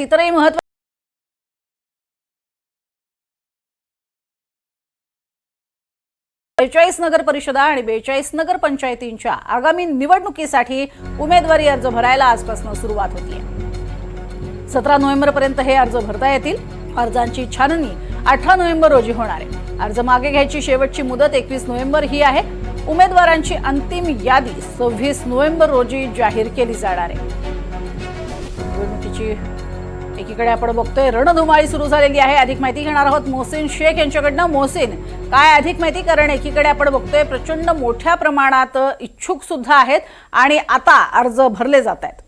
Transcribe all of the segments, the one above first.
इतरही महत्त्व बेचाळीस नगर परिषदा आणि बेचाळीस नगर पंचायतींच्या आगामी निवडणुकीसाठी उमेदवारी अर्ज भरायला आजपासून सुरुवात होतीये. सतरा नोव्हेंबर पर्यंत हे अर्ज भरता येतील. अर्जांची छाननी अठरा नोव्हेंबर रोजी होणार आहे. अर्ज मागे घ्यायची शेवटची मुदत एकवीस नोव्हेंबर ही आहे. उमेदवारांची अंतिम यादी सव्वीस नोव्हेंबर रोजी जाहीर केली जाणार आहे. निवडणुकीची एकीकडे आपण बघतोय रणधुमाळी सुरू झालेली आहे. अधिक माहिती घेणार आहोत मोहसिन शेख यांच्याकडनं. मोहसिन काय अधिक माहिती? कारण एकीकडे आपण बघतोय प्रचंड मोठ्या प्रमाणात इच्छुक सुद्धा आहेत आणि आता अर्ज भरले जात आहेत.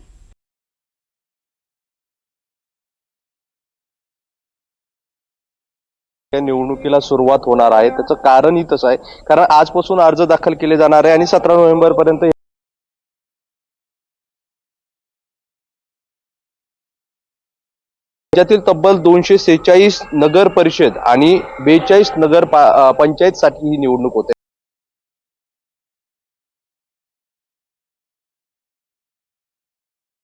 या निवडणुकीला सुरुवात होणार आहे. त्याचं कारणही तसं आहे. कारण आजपासून अर्ज दाखल केले जाणार आहे आणि सतरा नोव्हेंबर पर्यंत राज्यातील तब्बल दोनशे सेहेचाळीस नगर परिषद आणि बेचाळीस नगर पंचायत साठी ही निवडणूक होते.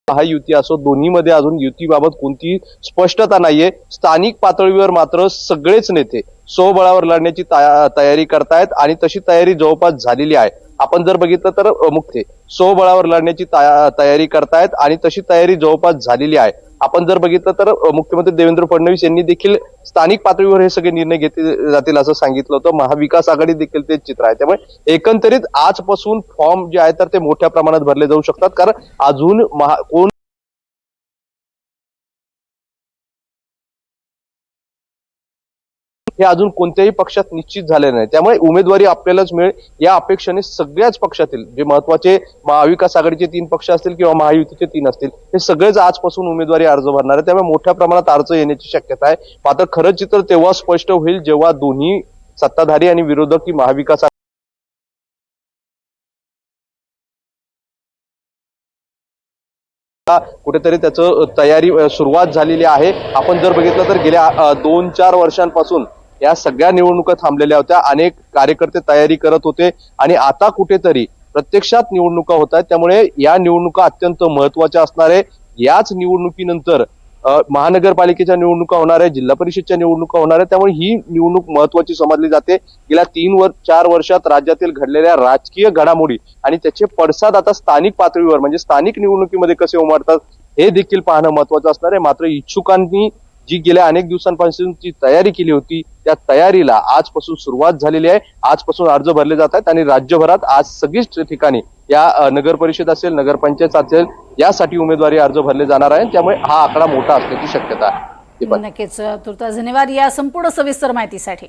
महायुती असो दोन्हीमध्ये अजून युतीबाबत कोणतीही स्पष्टता नाहीये. स्थानिक पातळीवर मात्र सगळेच नेते स्वबळावर लढण्याची तयारी करतायत आणि तशी तयारी जवळपास झालेली आहे. आपण जर बघितलं तर मुक्ते मुख्य स्वबळावर लढण्याची तयारी करतायत आणि तशी तयारी जवळपास झालेली आहे. आपण जर बघितलं तर मुख्यमंत्री देवेंद्र फडणवीस यांनी देखील स्थानिक पातळीवर हे सगळे निर्णय घेतले जातील असं सांगितलं होतं. महाविकास आघाडी देखील तेच चित्र आहे. त्यामुळे एकंदरीत आजपासून फॉर्म जे आहे तर ते मोठ्या प्रमाणात भरले जाऊ शकतात. कारण अजून महा कोण हे अजून कोणत्याही पक्षात निश्चित झाले नाही. त्यामुळे उमेदवारी आपल्यालाच मिळेल. या अपेक्षेने सगळ्याच पक्षातील जे महत्त्वाचे महाविकास आघाडीचे तीन पक्ष असतील किंवा महायुतीचे तीन असतील हे सगळेच आजपासून उमेदवारी अर्ज भरणार आहे त्यामुळे मोठ्या प्रमाणात अर्ज येण्याची शक्यता आहे. मात्र खरं चित्र तेव्हा स्पष्ट होईल जेव्हा दोन्ही सत्ताधारी आणि विरोधक ही महाविकास कुठेतरी त्याचं तयारी सुरुवात झालेली आहे. आपण जर बघितलं तर गेल्या दोन चार वर्षांपासून या सगळ्या निवडणुका थांबलेल्या होत्या. अनेक कार्यकर्ते तयारी करत होते आणि आता कुठेतरी प्रत्यक्षात निवडणुका होत आहेत. त्यामुळे या निवडणुका अत्यंत महत्त्वाच्या असणार आहे. याच निवडणुकीनंतर महानगरपालिकेच्या निवडणुका होणार आहे जिल्हा परिषदच्या निवडणुका होणार आहे त्यामुळे ही निवडणूक महत्वाची समजली जाते. गेल्या तीन वर चार वर्षात राज्यातील घडलेल्या राजकीय घडामोडी आणि त्याचे पडसाद आता स्थानिक पातळीवर म्हणजे स्थानिक निवडणुकीमध्ये कसे उमारतात हे देखील पाहणं महत्वाचं असणार आहे. मात्र इच्छुकांनी जी गेल्या अनेक दिवसांपासूनची तयारी केली होती त्या तयारीला आजपासून सुरुवात झालेली आहे. आजपासून अर्ज भरले जात आहेत आणि राज्यभरात आज सगळीच ठिकाणी या नगर परिषद असेल नगरपंचायत असेल यासाठी उमेदवारी अर्ज भरले जाणार आहे त्यामुळे हा आकडा मोठा असण्याची शक्यता आहे. नक्कीच. तुर्ता धन्यवाद या संपूर्ण सविस्तर माहितीसाठी.